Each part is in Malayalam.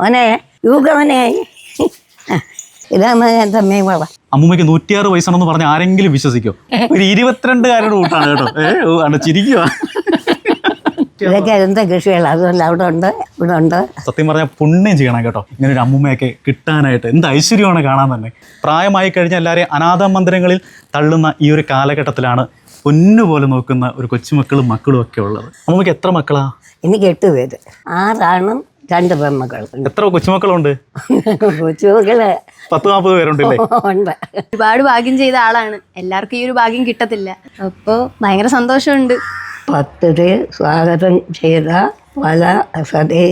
മോനെ യൂകവനെ ഇതാണ് എന്റെ മീവള അമ്മൂമ്മയ്ക്ക് നൂറ്റിയാറ് വയസ്സാണെന്ന് പറഞ്ഞ ആരെങ്കിലും വിശ്വസിക്കോ? ഒരു ഇരുപത്തിരണ്ടുകാരുടെ കൂട്ടാണ് കേട്ടോ. ചിരിക്കുവാ. ചിരിക്കുക ഇതൊക്കെ എന്താ കൃഷികൾ അതുമല്ല അവിടെ ഉണ്ട് ഇവിടെ ഉണ്ട്. സത്യം പറഞ്ഞാൽ പുണ്യം ചെയ്യണം കേട്ടോ. ഇങ്ങനെ ഒരു അമ്മൂമ്മയൊക്കെ കിട്ടാനായിട്ട് എന്ത് ഐശ്വര്യമാണ് കാണാൻ തന്നെ. പ്രായമായി കഴിഞ്ഞാൽ എല്ലാവരെയും അനാഥ മന്ദിരങ്ങളിൽ തള്ളുന്ന ഈ ഒരു കാലഘട്ടത്തിലാണ് പൊന്നുപോലെ നോക്കുന്ന ഒരു കൊച്ചുമക്കളും മക്കളും ഒക്കെ ഉള്ളത്. അമ്മൂമ്മയ്ക്ക് എത്ര മക്കളാ? എനിക്ക് എട്ട് പേര്. ആറാണും രണ്ട് പെൺമക്കൾ. എത്ര കൊച്ചുമക്കളുണ്ട്? കൊച്ചുമക്കൾ പത്ത് നാൽപ്പത് പേരുണ്ടല്ലേ? ഉണ്ട്. ഒരുപാട് ഭാഗ്യം ചെയ്ത ആളാണ്. എല്ലാവർക്കും ഈ ഒരു ഭാഗ്യം കിട്ടത്തില്ല. അപ്പോൾ ഭയങ്കര സന്തോഷമുണ്ട്. പത്തിരി സ്വാഗതം ചെയ്ത പല സതീ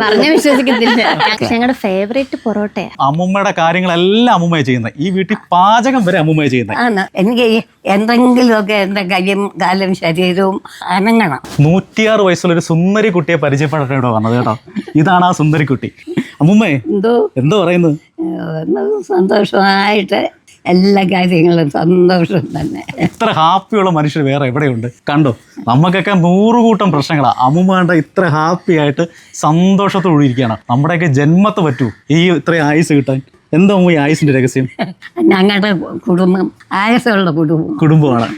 പറഞ്ഞ വിശ്വസിക്കത്തില്ല. ഞങ്ങളുടെ ഫേവറേറ്റ് പൊറോട്ടയാ. അമ്മൂമ്മയുടെ കാര്യങ്ങളെല്ലാം അമ്മുമ്മയെ ചെയ്യുന്നത് ഈ വീട്ടിൽ പാചകം വരെ അമ്മുമ്മയെ ചെയ്യുന്നത് ആണ് എനിക്ക് എന്തെങ്കിലുമൊക്കെ എന്റെ കയ്യും കാലും ശരീരവും അനങ്ങണം. നൂറ്റിയാറ് വയസ്സുള്ള ഒരു സുന്ദരി കുട്ടിയെ പരിചയപ്പെടട്ടെ ഇവിടെ വന്നത് കേട്ടോ. ഇതാണ് ആ സുന്ദരി കുട്ടി. അമ്മൂമ്മേ എന്തോ? എന്തോ പറയുന്നത്? സന്തോഷമായിട്ട് എല്ലാ കാര്യങ്ങളും സന്തോഷം തന്നെ. ഇത്ര ഹാപ്പിയുള്ള മനുഷ്യർ വേറെ എവിടെയുണ്ട്? കണ്ടോ? നമുക്കൊക്കെ നൂറുകൂട്ടം പ്രശ്നങ്ങളാണ് അമ്മൂമ്മ കണ്ട ഇത്ര ഹാപ്പി ആയിട്ട് സന്തോഷത്തോടെ ഇരിക്കുകയാണ് നമ്മുടെയൊക്കെ ജന്മത്തെ പറ്റൂ. ഈ ഇത്രയും ആയുസ് കിട്ടാൻ. എന്താ ഈ ആയുസിന്റെ രഹസ്യം? ഞങ്ങളുടെ കുടുംബം ആയുസുള്ള കുടുംബം. കുടുംബമാണ്.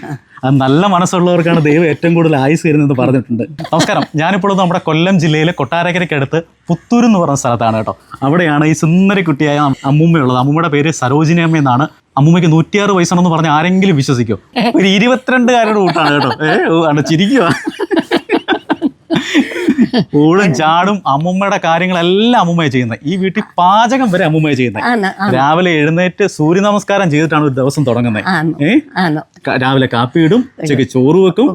അത് നല്ല മനസ്സുള്ളവർക്കാണ് ദൈവം ഏറ്റവും കൂടുതൽ ആയുസ് തരുന്നത് പറഞ്ഞിട്ടുണ്ട്. നമസ്കാരം. ഞാനിപ്പോൾ നമ്മുടെ കൊല്ലം ജില്ലയിലെ കൊട്ടാരക്കരയ്ക്ക് കൊട്ടാരക്കരയ്ക്കടുത്ത് പുത്തൂർ എന്ന് പറഞ്ഞ സ്ഥലത്താണ് കേട്ടോ. അവിടെയാണ് ഈ സുന്ദര കുട്ടിയായ അമ്മൂമ്മയുള്ളത്. അമ്മൂമ്മയുടെ പേര് സരോജിനി അമ്മ എന്നാണ് അമ്മൂമ്മയ്ക്ക് നൂറ്റിയാറ് വയസ്സാണെന്ന് പറഞ്ഞ ആരെങ്കിലും വിശ്വസിക്കോ? ഒരു ഇരുപത്തിരണ്ടുകാരുടെ കൂട്ടാണ് കേട്ടോ. ഏ ഓ, ആണ് ചിരിക്കുക ഊടും ചാടും അമ്മൂമ്മയുടെ കാര്യങ്ങളെല്ലാം അമ്മൂമ്മയെ ചെയ്യുന്നത്. ഈ വീട്ടിൽ പാചകം വരെ അമ്മൂമ്മയെ ചെയ്യുന്നത്. രാവിലെ എഴുന്നേറ്റ് സൂര്യ നമസ്കാരം ചെയ്തിട്ടാണ് ഒരു ദിവസം തുടങ്ങുന്നത്. രാവിലെ കാപ്പി ഇടും ഉച്ചയ്ക്ക് ചോറ് വെക്കും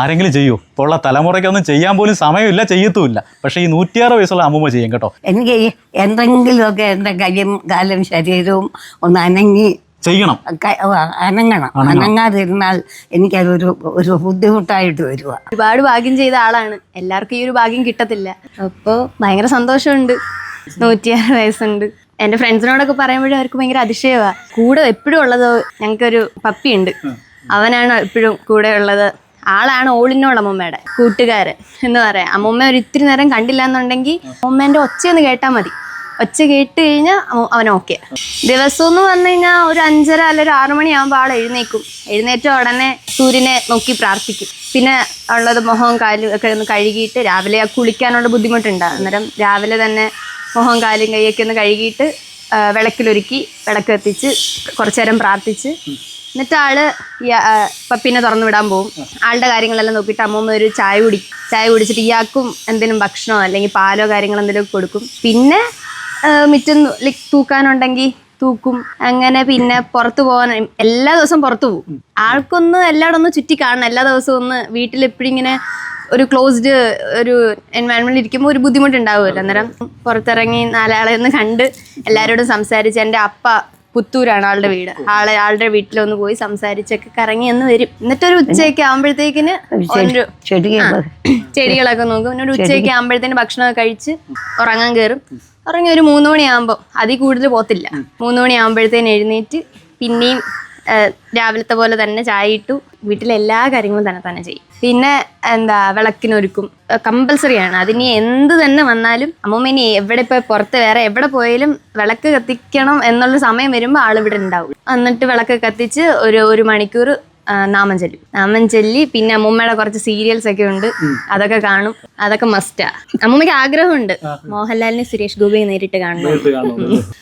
ആരെങ്കിലും ചെയ്യൂ. ഇപ്പോൾ തലമുറയ്ക്കൊന്നും ചെയ്യാൻ പോലും സമയമില്ല ചെയ്യത്തുമില്ല. പക്ഷേ ഈ നൂറ്റിയാറ് വയസ്സുള്ള അമ്മൂമ്മ ചെയ്യും കേട്ടോ. എനിക്ക് എന്തെങ്കിലുമൊക്കെ എന്റെ കയ്യും കാലും ശരീരവും ഒന്ന് അനങ്ങി ചെയ്യണം. അനങ്ങണം. അനങ്ങാതിരുന്നാൽ എനിക്കതൊരു ഒരു ബുദ്ധിമുട്ടായിട്ട് വരുക ഒരുപാട് ഭാഗ്യം ചെയ്ത ആളാണ്. എല്ലാവർക്കും ഈ ഒരു ഭാഗ്യം കിട്ടത്തില്ല. അപ്പോൾ ഭയങ്കര സന്തോഷമുണ്ട്. നൂറ്റിയാറ് വയസ്സുണ്ട്. എന്റെ ഫ്രണ്ട്സിനോടൊക്കെ പറയുമ്പോഴും അവർക്ക് ഭയങ്കര അതിശയമാണ് കൂടെ എപ്പോഴും ഉള്ളത് ഞങ്ങൾക്കൊരു പപ്പിയുണ്ട്. അവനാണ് എപ്പോഴും കൂടെ ഉള്ളത്. ആളാണ് ഓളിനോൾ അമ്മൂമ്മയുടെ കൂട്ടുകാരൻ എന്ന് പറയാം. അമ്മൂമ്മ ഒരു ഇത്തിരി നേരം കണ്ടില്ല എന്നുണ്ടെങ്കിൽ അമ്മൂമ്മേന്റെ ഒച്ചയൊന്ന് കേട്ടാൽ മതി. ഒച്ച കേട്ട് കഴിഞ്ഞാൽ അവൻ ഓക്കെ ദിവസം എന്ന് പറഞ്ഞു കഴിഞ്ഞാൽ ഒരു അഞ്ചര അല്ല ഒരു ആറു മണിയാകുമ്പോൾ ആൾ എഴുന്നേക്കും. എഴുന്നേറ്റ ഉടനെ സൂര്യനെ നോക്കി പ്രാർത്ഥിക്കും. പിന്നെ ഉള്ളത് മുഖവും കാലും ഒക്കെ ഒന്ന് കഴുകിയിട്ട് രാവിലെ കുളിക്കാനുള്ള ബുദ്ധിമുട്ടുണ്ട്. അന്നേരം രാവിലെ തന്നെ മുഖവും കാലും കൈയൊക്കെ ഒന്ന് കഴുകിയിട്ട് വിളക്കിലൊരുക്കി വിളക്ക് എത്തിച്ച് കുറച്ചു നേരം പ്രാർത്ഥിച്ച് എന്നിട്ട് ആൾ പപ്പിനെ തുറന്നു വിടാൻ പോകും ആളുടെ കാര്യങ്ങളെല്ലാം നോക്കിയിട്ട് അമ്മൂമ്മ ഒരു ചായ കുടി ചായ കുടിച്ചിട്ട് ഇയാൾക്കും എന്തെങ്കിലും ഭക്ഷണമോ അല്ലെങ്കിൽ പാലോ കാര്യങ്ങളോ എന്തെങ്കിലും കൊടുക്കും. പിന്നെ മിറ്റം ലൈക് തൂക്കാനുണ്ടെങ്കിൽ തൂക്കും. അങ്ങനെ പിന്നെ പുറത്തു പോകാൻ എല്ലാ ദിവസവും പുറത്തു പോകും. ആൾക്കൊന്ന് എല്ലായിടം ഒന്ന് ചുറ്റി കാണണം. എല്ലാ ദിവസവും ഒന്ന് വീട്ടിൽ എപ്പോഴും ഇങ്ങനെ ഒരു ക്ലോസ്ഡ് ഒരു എൻവയൺമെന്റിൽ ഇരിക്കുമ്പോൾ ഒരു ബുദ്ധിമുട്ടുണ്ടാവുമല്ലോ. അന്നേരം പുറത്തിറങ്ങി നാലാളെ ഒന്ന് കണ്ട് എല്ലാവരോടും സംസാരിച്ച് എന്റെ അപ്പ പുത്തൂരാണ് ആളുടെ വീട്. ആളെ ആളുടെ വീട്ടിലൊന്ന് പോയി സംസാരിച്ചൊക്കെ കറങ്ങി എന്ന് വരും. എന്നിട്ടൊരു ഉച്ചയൊക്കെ ആകുമ്പോഴത്തേക്കിന് ഒരു ചെടികളൊക്കെ നോക്കും. പിന്നെ ഒരു ഉച്ചയൊക്കെ ആകുമ്പോഴത്തേന് ഭക്ഷണമൊക്കെ കഴിച്ച് ഉറങ്ങാൻ കയറും ഉറങ്ങി ഒരു മൂന്ന് മണിയാകുമ്പോൾ അതിൽ കൂടുതൽ പോത്തില്ല മൂന്ന് മണിയാകുമ്പോഴത്തേന് എഴുന്നേറ്റ് പിന്നെയും രാവിലത്തെ പോലെ തന്നെ ചായ ഇട്ടു. വീട്ടിലെ എല്ലാ കാര്യങ്ങളും തന്നെ തന്നെ ചെയ്യും. പിന്നെ എന്താ വിളക്കിനൊരുക്കും. കമ്പൽസറി ആണ്. അതിനി എന്ത് തന്നെ വന്നാലും അമ്മമ്മ ഇനി എവിടെ ഇപ്പോൾ പുറത്ത് വേറെ എവിടെ പോയാലും വിളക്ക് കത്തിക്കണം എന്നുള്ള സമയം വരുമ്പോൾ ആൾ ഇവിടെ ഉണ്ടാവും. എന്നിട്ട് വിളക്ക് കത്തിച്ച് ഒരു ഒരു മണിക്കൂർ നാമം ചൊല്ലും നാമം ചൊല്ലി പിന്നെ അമ്മൂമ്മയുടെ കുറച്ച് സീരിയൽസ് ഒക്കെ ഉണ്ട്. അതൊക്കെ കാണും. അതൊക്കെ മസ്റ്റാ അമ്മൂമ്മയ്ക്ക് ആഗ്രഹമുണ്ട്. മോഹൻലാലിനെ സുരേഷ് ഗോപിയെ നേരിട്ട് കാണണം.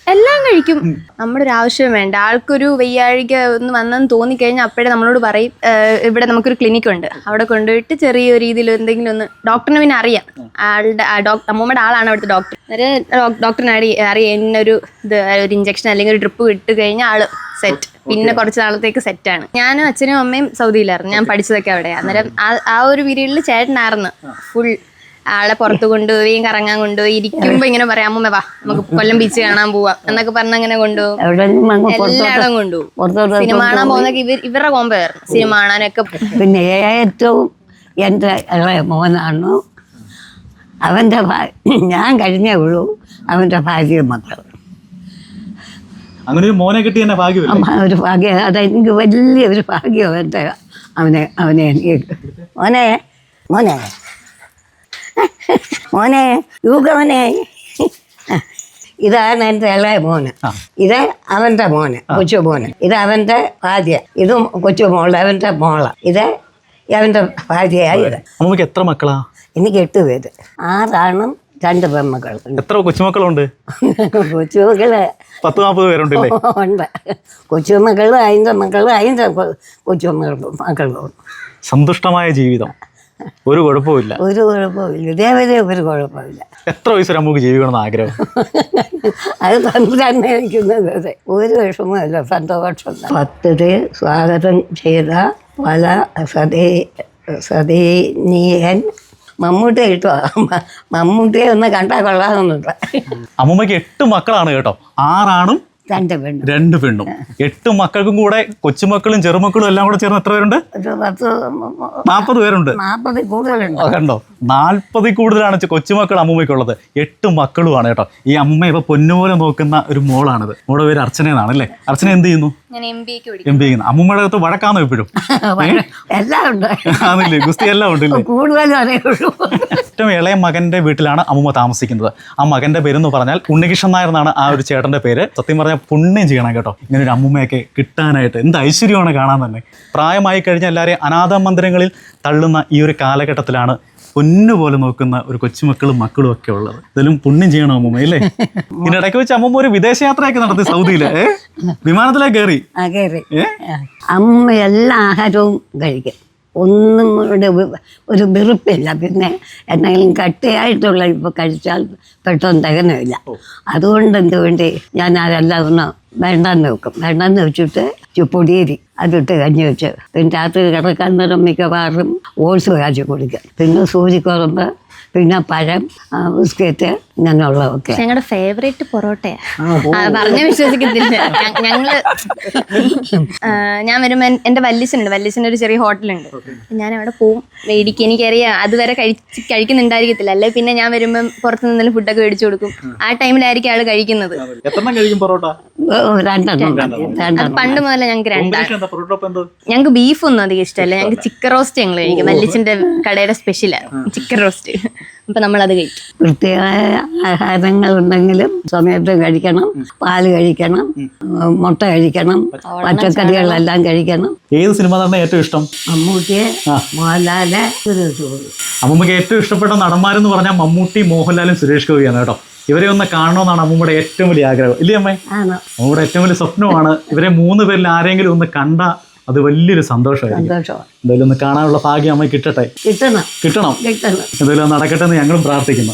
എല്ലാം കഴിക്കും. നമ്മുടെ ഒരു ആവശ്യം വേണ്ട. ആൾക്കൊരു വയ്യാഴിക ഒന്ന് വന്നെന്ന് തോന്നിക്കഴിഞ്ഞാൽ അപ്പോഴേ നമ്മളോട് പറയും ഇവിടെ നമുക്കൊരു ക്ലിനിക് ഉണ്ട്. അവിടെ കൊണ്ടുപോയിട്ട് ചെറിയ രീതിയിൽ എന്തെങ്കിലും ഒന്ന് ഡോക്ടറിനെ പിന്നെ അറിയാം. ആളുടെ അമ്മൂമ്മയുടെ ആളാണ് അവിടുത്തെ ഡോക്ടർ ഡോക്ടറിനെ ഡോക്- ഡോക്ടറിന് അറി അറിയാം. എന്നൊരു ഇത് ഒരു ഇഞ്ചക്ഷൻ അല്ലെങ്കിൽ ഒരു ഡ്രിപ്പ് ഇട്ട് കഴിഞ്ഞാൽ ആൾ സെറ്റ് പിന്നെ കുറച്ച് നാളത്തേക്ക് സെറ്റാണ് ഞാനും അച്ഛനും അമ്മയും സൗദിയിലായിരുന്നു. ഞാൻ പഠിച്ചതൊക്കെ അവിടെ. അന്നേരം ആ- ഒരു പീരീഡിൽ ചേട്ടനായിരുന്നു. ഫുൾ ആളെ പുറത്ത് കൊണ്ടുപോയി കറങ്ങാൻ കൊണ്ടുപോയി. ഇരിക്കുമ്പോ ഇങ്ങനെ പറയാം അമ്മ വാ നമുക്ക് കൊല്ലം ബീച്ച് കാണാൻ പോവാം. എന്നൊക്കെ പറഞ്ഞ അങ്ങനെ കൊണ്ടുപോകും. എല്ലായിടം കൊണ്ടുപോകും. സിനിമ കാണാൻ പോകുന്നൊക്കെ ഇവർ ഇവരുടെ കോമ്പായിരുന്നു സിനിമ കാണാനൊക്കെ പിന്നെ ഏറ്റവും എന്റെ ഇളയ മോനാണ്. അവന്റെ ഞാൻ കഴിഞ്ഞേ ഉള്ളൂ. അവന്റെ ഭാര്യയും മക്കളും അങ്ങനെ ഒരു മോനെ കിട്ടി എന്നെ ഭാഗ്യം ഒരു ഭാഗ്യം വലിയ ഒരു ഭാഗ്യം എന്റെ അവനെ അവനെ എനിക്ക് മോനെ മോനെ. മോനെ യൂഗവനെ ഇതാണ് എന്റെ ഇളയ മോന്. ഇത് അവന്റെ മോന് കൊച്ചു മോന്. ഇത് അവന്റെ ഭാര്യ. ഇതും കൊച്ചു മോൾ അവന്റെ മോള. ഇത് അവന്റെ ഭാര്യയായി എത്ര മക്കളാ? എനിക്ക് എട്ട് പേര്. ആറാണും രണ്ട് പെമ്മക്കൾ. എത്ര കൊച്ചുമക്കളുണ്ട്? കൊച്ചുമക്കൾ. പത്ത് നാൽപ്പത് പേരുണ്ടല്ലേ ഉണ്ട്. കൊച്ചുമക്കളും അതിന്റെ മക്കളും അതിന്റെ കൊച്ചുമക്കളും മക്കളും സന്തുഷ്ടമായ ജീവിതം. ഒരു കുഴപ്പമില്ല ഒരു കുഴപ്പമില്ല ഇതേവരെ ഒരു കുഴപ്പമില്ല എത്ര വയസ്സ് നമുക്ക് ജീവിക്കണമെന്ന് ആഗ്രഹം? അത് തന്നെ ഇരിക്കുന്നത് ഒരു വിഷമല്ല സന്തോഷം. പത്തത് സ്വാഗതം ചെയ്ത പല സതേ സതേനീയൻ മമ്മൂട്ടി കേട്ടോ മമ്മൂട്ടിയെ ഒന്ന് കണ്ടാൽ കൊള്ളാമെന്നുണ്ട് അമ്മൂമ്മയ്ക്ക് എട്ട് മക്കളാണ് കേട്ടോ. ആറാണും രണ്ട് പെണ്ണും. രണ്ട് പെണ്ണും. എട്ട് മക്കൾക്കും കൂടെ കൊച്ചുമക്കളും ചെറുമക്കളും എല്ലാം കൂടെ ചേർന്ന് എത്ര പേരുണ്ട്? ഒരു പത്ത് നാൽപ്പത് പേരുണ്ട്. നാൽപ്പത് കൂടുതലുണ്ട്. ആ, കണ്ടോ? നാൽപ്പതിൽ കൂടുതലാണ് കൊച്ചുമക്കൾ അമ്മൂമ്മയ്ക്കുള്ളത്. എട്ട് മക്കളുമാണ് കേട്ടോ. ഈ അമ്മ ഇപ്പൊ പൊന്നുപോലെ നോക്കുന്ന ഒരു മോളാണിത്. മോളുടെ പേര് അർച്ചന എന്നാണ് അല്ലേ? അർച്ചന എന്ത് ചെയ്യുന്നു? ഞാൻ എം ബി എക്ക് പഠിക്കും എം പി ചെയ്യുന്നു. അമ്മൂമ്മയുടെ അകത്ത് വഴക്കാന്നോ എപ്പോഴും? എല്ലാം ഉണ്ട്. ആന്നില്ലേ ഗുസ്തി എല്ലാം ഉണ്ട് കൂടുതലും അറിയുള്ളൂ ഏറ്റവും ഇളയ മകന്റെ വീട്ടിലാണ് അമ്മൂമ്മ താമസിക്കുന്നത്. ആ മകന്റെ പേരെന്ന് പറഞ്ഞാൽ ഉണ്ണികൃഷ്ണൻ നായർ എന്നാണ് ആ ഒരു ചേട്ടന്റെ പേര്. സത്യം പറഞ്ഞാൽ പുണ്യം ചെയ്യണം കേട്ടോ. ഇങ്ങനെ ഒരു അമ്മൂമ്മയൊക്കെ കിട്ടാനായിട്ട്. എന്ത് ഐശ്വര്യമാണ് കാണാൻ തന്നെ. പ്രായമായി കഴിഞ്ഞാൽ എല്ലാവരെയും അനാഥ മന്ദിരങ്ങളിൽ തള്ളുന്ന ഈ ഒരു കാലഘട്ടത്തിലാണ് പൊന്നുപോലെ നോക്കുന്ന ഒരു കൊച്ചുമക്കളും മക്കളും ഒക്കെ ഉള്ളത്. ഇതിലും പുണ്യം ചെയ്യണം അമ്മൂമ്മ അല്ലേ ഇതിനിടയ്ക്ക് വെച്ച് അമ്മൂമ്മ ഒരു വിദേശയാത്രയൊക്കെ നടത്തി സൗദിയിൽ. വിമാനത്തിലേ കയറി? അമ്മ എല്ലാ ആഹാരവും കഴിക്കും. ഒന്നും കൂടെ ഒരു വെറുപ്പില്ല. പിന്നെ എന്തെങ്കിലും കട്ടിയായിട്ടുള്ള ഇപ്പോൾ കഴിച്ചാൽ പെട്ടെന്ന് തികനില്ല അതുകൊണ്ട് എന്തുകൊണ്ട് ഞാൻ അതെല്ലാം ഒന്ന് വേണ്ടെന്ന് വെക്കും. വേണ്ടെന്ന് വെച്ചിട്ട് പൊടിയേരി അതിട്ട് കഞ്ഞി വെച്ച്. പിന്നെ രാത്രി കിടക്കാൻ നേരം മിക്കവാറും ഓട്സ് കാച്ചി കുടിക്കുക പിന്നെ സൂചിക്കുറമ്പ് പിന്നെ പഴം ബിസ്ക്കറ്റ് ഇങ്ങനെയുള്ളതൊക്കെ. ഞങ്ങളുടെ ഫേവറേറ്റ് പൊറോട്ട പറഞ്ഞ വിശ്വസിക്കത്തില്ല. ഞങ്ങൾ ഞാൻ വരുമ്പോ എന്റെ വല്ലിച്ചുണ്ട് വല്ലിച്ചിന്റെ ഒരു ചെറിയ ഹോട്ടലുണ്ട്. ഞാൻ അവിടെ പോവും. മേടിക്കും. എനിക്കറിയാം. അതുവരെ കഴിച്ച് കഴിക്കുന്നുണ്ടായിരിക്കത്തില്ല. അല്ലെ പിന്നെ ഞാൻ വരുമ്പം പുറത്തുനിന്നും ഫുഡൊക്കെ മേടിച്ചു കൊടുക്കും. ആ. ടൈമിലായിരിക്കും ആൾ കഴിക്കുന്നത്. രണ്ടെണ്ണം പണ്ട് മുതലേ ഞങ്ങൾക്ക് രണ്ടാണ് ഞങ്ങൾക്ക് ബീഫ് ഒന്നും അധികം ഇഷ്ടമല്ല ഞങ്ങൾക്ക് ചിക്കൻ റോസ്റ്റ് ഞങ്ങൾ കഴിക്കും മല്ലിച്ചിന്റെ കടയുടെ സ്പെഷ്യലാണ് ചിക്കൻ റോസ്റ്റ് അപ്പൊ നമ്മൾ അത് കഴിക്കും വൃത്തിയായ ആഹാരങ്ങൾ ഉണ്ടെങ്കിലും സമയത്ത് കഴിക്കണം പാൽ കഴിക്കണം മുട്ട കഴിക്കണം പച്ചക്കറികളെല്ലാം കഴിക്കണം ഏത് സിനിമ തന്നെ ഏറ്റവും ഇഷ്ടം മമ്മൂട്ടിയെ മോഹൻലാൽ സുരേഷ് ഗോപി അമ്മൂമ്മക്ക് ഏറ്റവും ഇഷ്ടപ്പെട്ട നടന്മാരെന്ന് പറഞ്ഞാൽ മമ്മൂട്ടി മോഹൻലാലും സുരേഷ് ഗോപിയാണ് കേട്ടോ ഇവരെ ഒന്ന് കാണണമെന്നാണ് അമ്മൂമ്മയുടെ ഏറ്റവും വലിയ ആഗ്രഹം. ഇല്ലേ അമ്മേ? അമ്മൂടെ ഏറ്റവും വലിയ സ്വപ്നമാണ് ഇവരെ മൂന്ന് പേരിൽ ആരെങ്കിലും ഒന്ന് കണ്ട അത് വലിയൊരു സന്തോഷമായിരിക്കും. സന്തോഷം എന്തായാലും ഒന്ന് കാണാനുള്ള ഭാഗ്യം അമ്മ കിട്ടട്ടെ? കിട്ടണം. കിട്ടണം. കിട്ടണം. എന്തായാലും നടക്കട്ടെ എന്ന് ഞങ്ങളും പ്രാർത്ഥിക്കുന്നു.